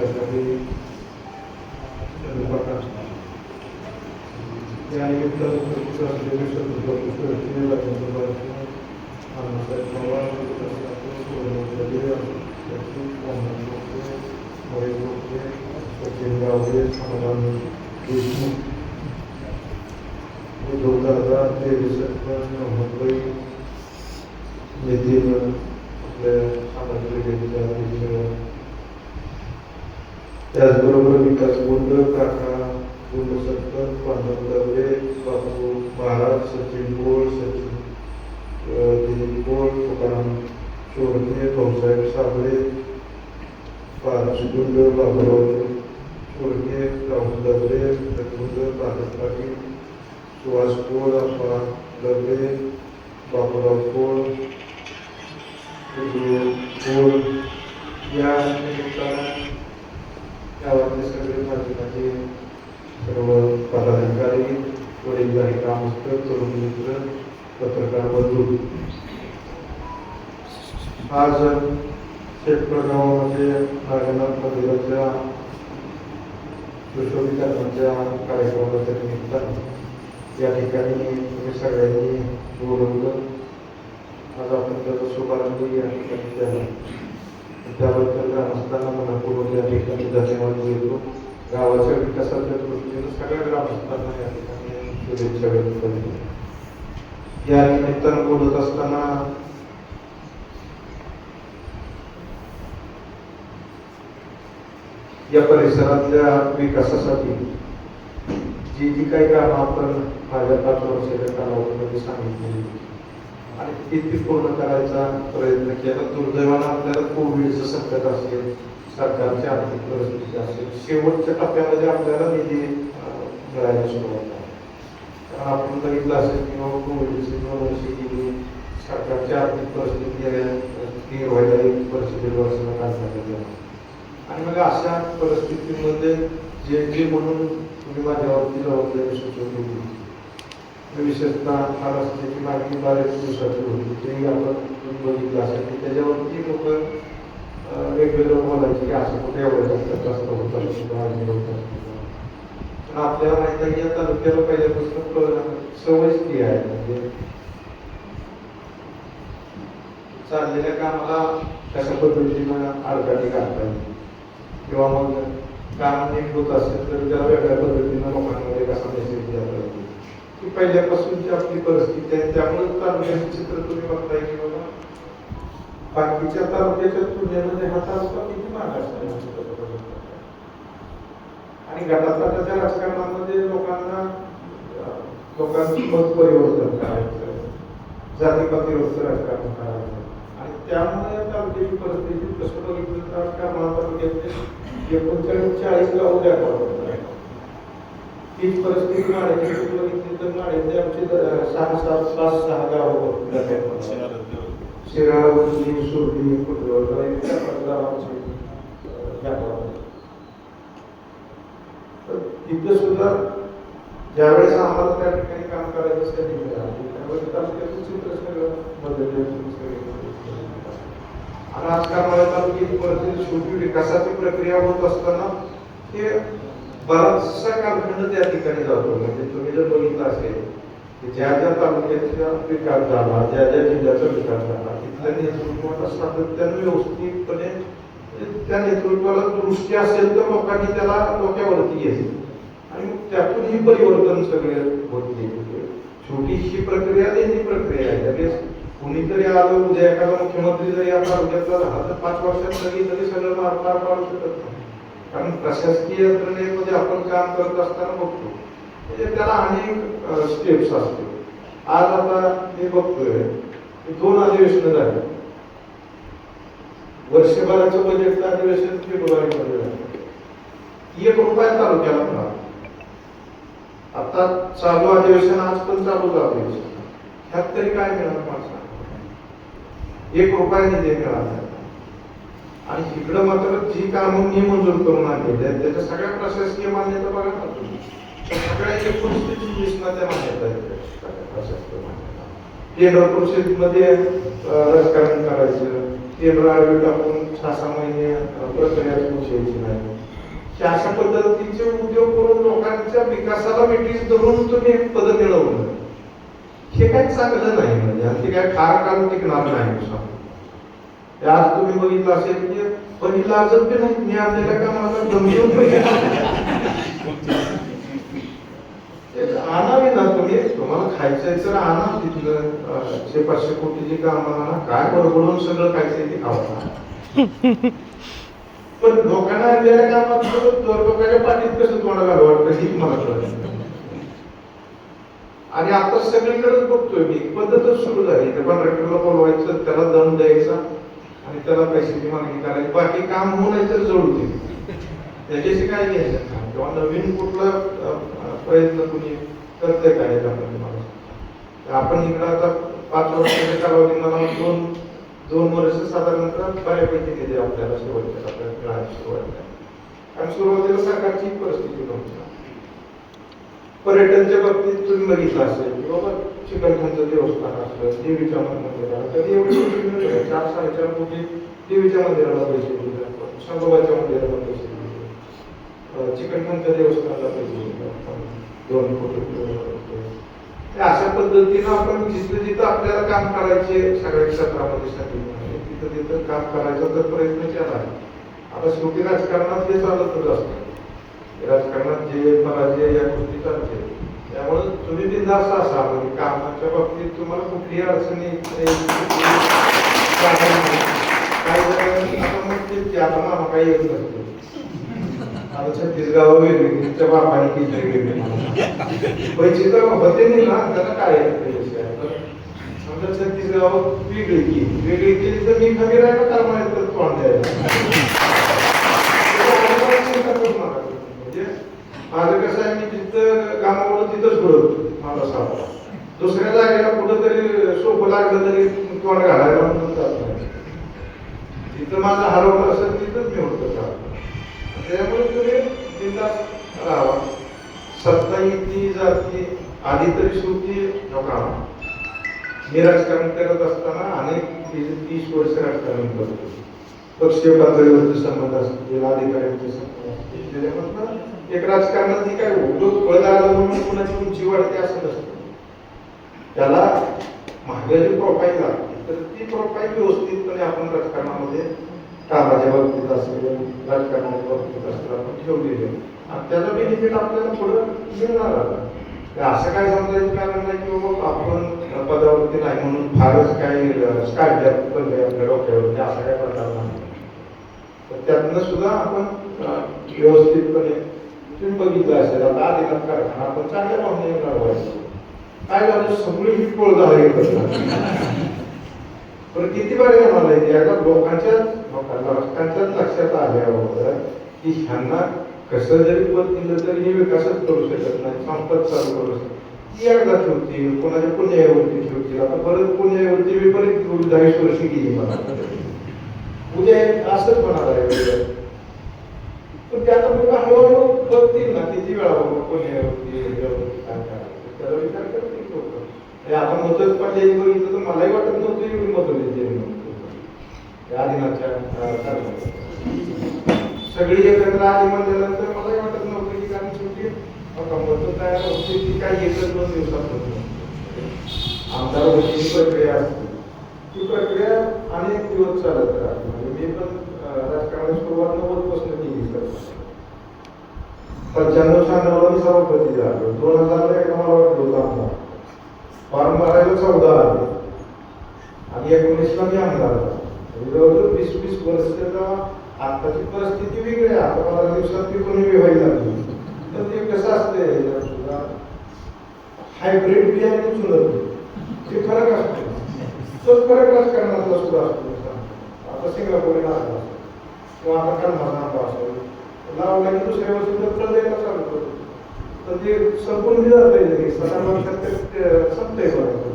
त्यासाठी चंद्रप्रकाश या निमित्तानं असलेले शत्रुपती राजेंद्र अण्णासाहेब पवार त्याचबरोबर विकास बोंड काका गुणसत्तर पांडव दबे बापू महाराज सचिन बोळ सचिन अ, दिलीप बोळ तुकाराम चोरणे भाऊसाहेब साबळे पारस गुंड बाबुराव चोरणे राहुल दबरे रघुंद भारत पाटील सुहास पोळ अप्पा दबरे बाबुराव पोळ शेतकळ गावामध्ये नागनाथ मंदिराच्या सुशोभीकरणाच्या कार्यक्रमाच्या निमित्तानं या ठिकाणी तुम्ही सगळ्यांनी बोलवलं आज आपण त्याचा शुभारंभ या ठिकाणी केला. त्याबद्दल ग्रामस्थांना मनापूर्वक या ठिकाणी धन्यवाद देतो. गावाच्या विकासाच्या दृष्टीने सगळ्या ग्रामस्थांना या ठिकाणी शुभेच्छा व्यक्त केली या निमित्तानं बोलत असताना या परिसरातल्या विकासासाठी जी जी काही कामं आपण माझ्या पाच वर्षाच्या कालावधीमध्ये सांगितलेली आणि ती ती पूर्ण करायचा प्रयत्न केला. दुर्दैवानं आपल्याला कोविडचं संकट असेल सरकारची आर्थिक परिस्थिती असेल शेवटच्या टप्प्यामध्ये आपल्याला निधी मिळायला सुरुवात झाली. कारण आपण बघितलं असेल की बाबा कोविडची दोन वर्षी गेली सरकारची आर्थिक परिस्थिती स्थिर व्हायला एक वर्ष दीड वर्षाला काढण्यात आणि मग अशा परिस्थितीमध्ये जे जे म्हणून तुम्ही माझ्यावरती जबाबदारी सुचवली विशेषतः फार रस्त्याची माहिती बऱ्याच दिवसाची होती. तेही आपण बघितलं असेल. की त्याच्यावरती लोक वेगवेगळं बोलायचे की असं कुठे एवढं जास्त जास्त होत असतं पण आपल्याला माहिती आहे की या तालुक्याला पहिल्यापासून प- सवयच ती आहे. म्हणजे चाललेल्या कामाला कशा पद्धतीनं आडकाठी घालता येईल किंवा मग काम म्हणजे नीट होत असेल तर त्याला वेगळ्या पद्धतीनं लोकांमध्ये कसा मेसेज द्यावा पाहिजे. ही पहिल्यापासूनची आपली परिस्थिती आहे. त्यामुळे तालुक्याचं चित्र तुम्ही बघताय की बाबा बाकीच्या तालुक्याच्या तुलनेमध्ये हा तालुका किती मागास आणि गटातटाच्या राजकारणामध्ये लोकांना लोकांची मत परिवर्तन करायचं जातीपातीवरचं राजकारण करायचं त्यामुळे आता तालुक्याची परिस्थिती कसं बघितलं तर राजकारण तालुक्यातले एकोणचाळीस चाळीसला उद्या तीच परिस्थिती माड्याची बघितली तर माड्याचे आमचे सहा सात पाच सहा गाव जातात सुरली कुटवळ इतक्या गावांचे तर तिथे सुद्धा ज्यावेळेस आम्हाला त्या ठिकाणी काम करायचं असतं त्यावेळेस तालुक्याचं चित्र सगळं बदललेलं आणि आजकाल मला तालुक्याची परिस्थिती शेवटी विकासाची प्रक्रिया होत असताना हे बराचसा कालखंड त्या ठिकाणी जातो. म्हणजे तुम्ही जर बघितलं असेल की ज्या ज्या तालुक्याचा विकास झाला ज्या ज्या जिल्ह्याचा विकास झाला तिथल्या नेतृत्वाला सातत्यानं व्यवस्थितपणे त्या नेतृत्वाला दृष्टी असेल तर लोकांनी त्याला डोक्यावरती घ्यायचं आणि त्यातून ही परिवर्तन सगळे होत गेले. छोटी ही प्रक्रिया नेहमी प्रक्रिया आहे. लगेच कुणीतरी आलं उद्या एखादा मुख्यमंत्री जरी या तालुक्यातला झाला तर पाच वर्षात तरी तरी सगळं मार पार पाडू शकत नाही. कारण प्रशासकीय यंत्रणेमध्ये आपण काम करत असताना बघतो म्हणजे त्याला अनेक स्टेप्स असते आज आता मी बघतोय दोन अधिवेशन झाले. वर्षभराचं बजेटचं अधिवेशन फेब्रुवारीमध्ये झालं. एक रुपया तालुक्याला मिळाला आता चालू अधिवेशन आज पण चालू अधिवेशन ह्यात तरी काय मिळालं माणसाला? एक रुपया निधी मिळाला आणि इकडं मात्र जी कामं मी मंजूर करून आणलेली आहेत त्याच्या सगळ्या प्रशासकीय मान्यता बघा ना तुम्ही. सगळ्या एकोणीसशे वीसला त्या मान्यता आहेत. प्रशासकीय मान्यता. टेंडर प्रोसेसमध्ये अं, राजकारण करायचं. टेंडर आडवे टाकून सहा सहा महिने प्रक्रिया पोचायची नाही. हे अशा पद्धतीचे उद्योग करून लोकांच्या विकासाला मिठीस धरून तुम्ही एक पद मिळवलं. काही चांगलं नाही म्हणजे. असे काय फार टिकणार नाही आज तुम्ही बघितलं असेल की पहिला अजून ते नाही मी आणलेल्या कामाला गंभीर आणावे ना तुम्ही. तुम्हाला खायचंय तर आणा तिथलं. शे पाचशे कोटीची कामं आणा काय बरोबरून सगळं खायचंय ते खावा. पण लोकांना आणलेल्या कामात तो लोकांच्या पाठीत कसं तोंड घालवत ही मला कळत आणि आता सगळीकडेच बघतोय मी. पद्धतच सुरू झाली. त्या कॉन्ट्रॅक्टरला बोलवायचं त्याला दंड द्यायचा आणि त्याला पैशाची मागणी करायची. बाकी काम होऊ नाही तर जळू त्याच्याशी काय घ्यायचं? किंवा नवीन कुठला प्रयत्न कुणी करते काय मला तर आपण इकडं आता पाच वर्षाच्या कालावधी मला दोन दोन वर्ष साधारणतः बऱ्यापैकी दिली आपल्याला सुरुवातीला आपल्याला सुरुवातीला. कारण सुरुवातीला सरकारची परिस्थिती नव्हती. पर्यटनच्या बाबतीत तुम्ही बघितलं असेल बाबा चिकलखानचं देवस्थान असलं देवीच्या मंदिराला तर एवढी चार साडेचार कोटी देवीच्या मंदिराला पैसे दिले आपण शंभोबाच्या मंदिराला पैसे दिले अं, चिकलखानच्या देवस्थानाला पैसे दिले आपण दोन कोटी रुपये. अशा पद्धतीनं आपण जिथं जिथं आपल्याला काम करायचे सगळ्या क्षेत्रामध्ये साठी तिथं तिथं काम करायचा तर प्रयत्न केला आहे. आता शेवटी राजकारणात हे चालतच असतं. राजकारणात जे पराजय या गोष्टी चालते त्यामुळे तुम्ही बिंदास असा म्हणजे कामाच्या बाबतीत तुम्हाला कुठलीही अडचणी काही जणांनी आता म्हणतील मामा काही येत नसतो आता छत्तीस वेगळी तिच्या बापाने केली वेगळी. पैसे तर होते नाही ना त्याला काय येतं समजा छत्तीस वेगळी की वेगळी केली तर मी कमी राहिला तर मला येतं तोंड द्यायला चिंता करू नका तुम्ही. म्हणजे माझं कसं आहे मी जिथं कामावर तिथंच बुडवतो माझा सापडा दुसऱ्या जागेला कुठं तरी सोपं लागलं तरी तोंड घालायला म्हणून जात. नाही जिथं माझं हरवलं असेल तिथंच मी होतो का त्यामुळे तुम्ही तिथं राहावा. सत्ता येते जाती आधी तरी शेवटी नका मी राजकारण करत असताना अनेक तीस वर्ष राजकारण करतो. पक्षीय पातळीवरचे संबंध असतील अधिकाऱ्यांचे संबंध असतील त्याच्यामधनं एक राजकारणात जी काय उद्योग पळ आलं म्हणून कुणाची उंची वाढते असं नसतं. त्याला महागाची प्रोफाईल लागते. तर ती प्रोफाईल व्यवस्थितपणे आपण राजकारणामध्ये कामाच्या बाबतीत असेल राजकारणाच्या बाबतीत असेल आपण ठेवलेली आहे. आणि त्याचा बेनिफिट आपल्याला पुढं मिळणार आता असं काय समजायचं कारण नाही की बाबा आपण पदावरती नाही म्हणून फारच काय स्टार्ट पडले आपल्या डोक्यावरती असा काय प्रकार नाही. तर त्यातनं सुद्धा आपण व्यवस्थितपणे तुम्ही बघितलं असेल आता आदिनाथ कारखाना आपण चांगल्या पाहुणे राबवायचो काय झालं? सगळी ही पोळ झाली पण किती वेळ मला एका लोकांच्या लोकांना लोकांच्याच लक्षात आल्यावर की ह्यांना कसं जरी पद दिलं तरी हे विकासच करू शकत नाही संपत चालू करू शकत ती एकदा ठेवतील कोणाच्या पुण्यावरती ठेवतील आता परत पुण्यावरती मी परत दहावीस वर्ष गेली मला. उद्या एक असंच म्हणाला म्हणजे वेळा बाबा विचार करतील लोक आता मतच पडले बघितलं तर मलाही वाटत नव्हतं एवढी मदत द्यायची या दिनाच्या सगळी एकत्र आली म्हणल्यानंतर मलाही वाटत नव्हतं की कारण शेवटी मदत तयार होते ती काही एकच दोन दिवसात होत. आमदार होती प्रक्रिया असते. ती प्रक्रिया अनेक दिवस चालत राहते. म्हणजे मी पण राजकारणाची सुरुवात नव्वदपासून पंच्याण्णव शहाण्णवला मी सभापती झालो दोन हजारला एक मला वाटलो होतं आमदार फॉर्म भरायला चौदा आले आणि एकोणीसला मी आमदार झालो. वीस जवळजवळ वीस वीस वर्षाचा आत्ताची परिस्थिती वेगळी आहे आता पंधरा दिवसात ती कोणी विवाही लागली तर ते कसं असते हायब्रिड बियाणे चुलत ते फरक असतो तो फरक राजकारणातला सुद्धा असतो आता सिंगापूर नागला किंवा आता कर्माचा असतो लावला की दुसऱ्या वर्षी तर प्रलयाला चालू करतो तर ते संपूर्ण जात आहे सहा वर्षात ते संपतंय बघा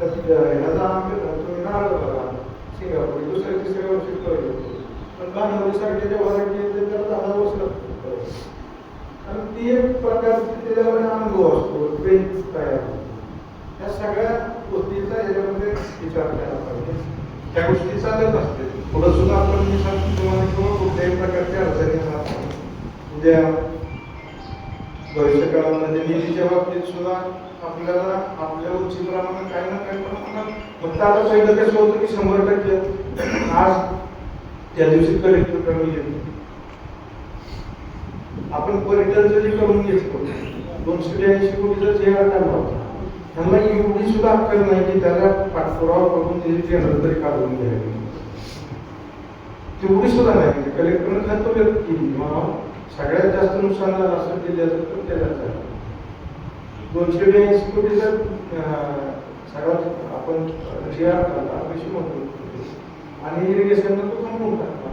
तर ह्याचा आम्ही तुम्ही नारळ बघा. सिंगापूर दुसऱ्या तिसऱ्या वर्षी येतो पण व्हरायटी येते त्याला दहा वर्ष लागतात कारण ती एक प्रकारची त्याच्यामध्ये अनुभव असतो पेन तयार होतो. या सगळ्या गोष्टीचा याच्यामध्ये विचार केला पाहिजे त्या गोष्टी चालत असते पुढं सुद्धा आपण मी सांगतो तुम्हाला किंवा कुठल्याही प्रकारच्या अडचणी येणार नाही. उद्या भविष्यकाळामध्ये निधीच्या बाबतीत सुद्धा आपल्याला आपल्या उंचीप्रमाणे काही ना काही प्रमाणात फक्त आता पहिलं कसं होतं की शंभर टक्के. आज त्या दिवशी कलेक्टर कमी येतो आपण पर्यटनचं जे करून घेतो दोनशे ब्याऐंशी कोटीचा जे काढला होता त्यांना एवढी सुद्धा अक्कल नाही की त्याला पाठपुरावा करून त्याची टेंडर तरी काढून घ्यावी. तेवढी सुद्धा नाही. म्हणजे कलेक्टरनं खातं व्यक्त केली. सगळ्यात जास्त नुकसान झालं असं जिल्ह्याचं तर त्याच्यात झालं दोनशे ब्याऐंशी सगळ्यात आपण जी करता काढला कशी म्हणतो. आणि इरिगेशनला तो थांबवून टाकला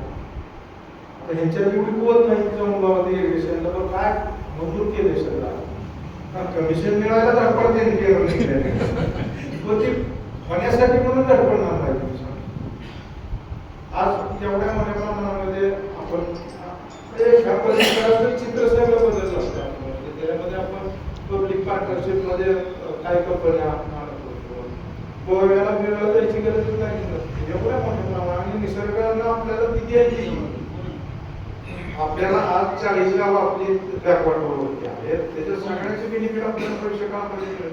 आता ह्यांच्यात एवढी कुवत नाही की जाऊन बाबा ते इरिगेशनला पण काय मंजूर केले सगळं. कमिशन मिळायला धडपड त्यांनी केलं पण ते होण्यासाठी म्हणून धडपड नाही commission. आज एवढ्या मोठ्या प्रमाणामध्ये आपण ह्या परिसराचं चित्र सगळं पब्लिक पार्टनरशिपमध्ये काही कंपन्या गोव्याला फिरायला जायची गरज नाही एवढ्या मोठ्या प्रमाणात आणि निसर्गानं आपल्याला किती आहे आपल्याला आज चाळीस गाव आपली बॅकवर्ड होती आहेत. त्याच्या सगळ्यांचे बेनिफिट आपल्याला भविष्य काळामध्ये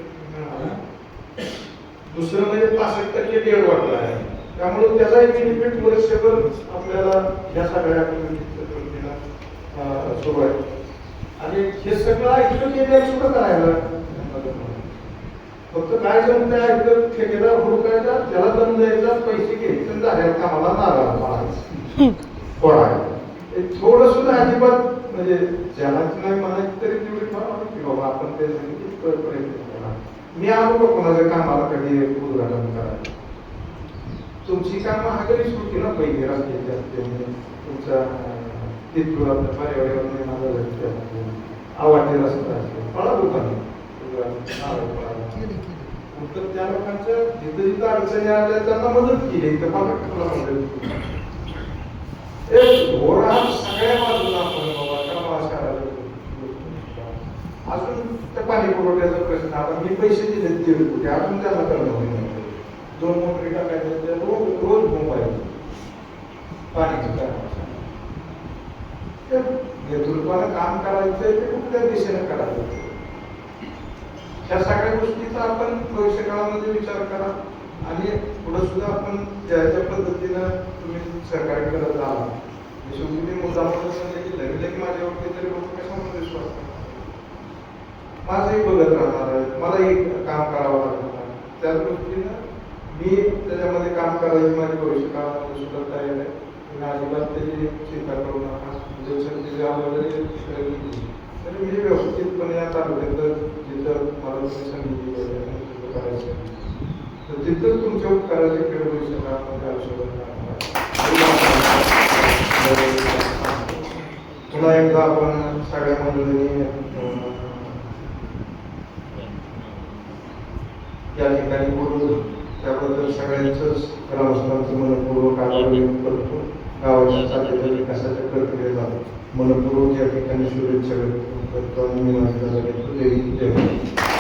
दुसरं म्हणजे पासष्ट टक्के डेड वाढला आहे. त्यामुळे त्याचाही बेनिफिट वर्षभर आपल्याला या सगळ्या सुरू आहे. आणि हे सगळं ऐकलं केल्यावर सुद्धा करायला? फक्त काय जमतं ऐकलं ठेकेदार हुडकायचा त्याला दम द्यायचा पैसे घ्यायचे झाल्या कामाला नारळ पाडायचं पडायला थोडं सुद्धा अजिबात म्हणजे ज्याला नाही म्हणायची तरी तेवढी फार की बाबा आपण ते प्रयत्न मी आलो कोणाच्या कामाला कधी उद्घाटन करायला? तुमची कामं हागरीच होती ना पहिली रस्त्याची तुमचा तिथून आपलं पर्यावरण निर्माण झालं त्यामध्ये आवाजी रस्ता असते पळा लोकांनी तर त्या लोकांच्या जिथं जिथं अडचणी आल्या त्यांना मदत केली इथं मला मला मदत केली एक घोडा सगळ्या बाजूला आपण बाबा कमावा शहराला अजून त्या पाणी पुरवठ्याचा प्रश्न आता मी पैसे दिले दीड कोटी अजून त्यांना करणं होईल दोन मोटरी टाकायचे ते रोज रोज मुंबई पाणीचं काम नेतृत्वानं काम करायचंय ते कुठल्या दिशेने करायचं? ह्या सगळ्या गोष्टीचा आपण भविष्य काळामध्ये विचार करा. आणि पुढे सुद्धा आपण ज्या ज्या पद्धतीनं तुम्ही सहकार्य करत आहात. शेवटी मी मुद्दा सांगितलं की लगे लगे माझ्यावरती तरी लोक कशामध्ये विश्वास माझंही बघत राहणार आहे मला एक काम करावं लागणार आहे. त्याच गोष्टीनं मी त्याच्यामध्ये काम करायची माझी भविष्य काळामध्ये सुद्धा तयार आहे. तुम्ही अजिबात त्याची चिंता करू नका. जलशक्ती आम्हाला जरी मी व्यवस्थितपणे या तालुक्यात जिथं मला तुम्ही संधी करायचं तर तिथं तुमच्या उपकाराचे खेळ होऊ शकणार आयुष्यभर पुन्हा एकदा आपण सगळ्या मंडळींनी अं, या ठिकाणी बोलून त्याबद्दल सगळ्यांचंच ग्रामस्थांचं मनपूर्वक आभार व्यक्त करतो. ह्या वर्षाचा चाललेल्या विकासाच्या प्रक्रियेला मनपूर्वक या ठिकाणी शुभेच्छा व्यक्त करतो आणि मी माझ्या जय जय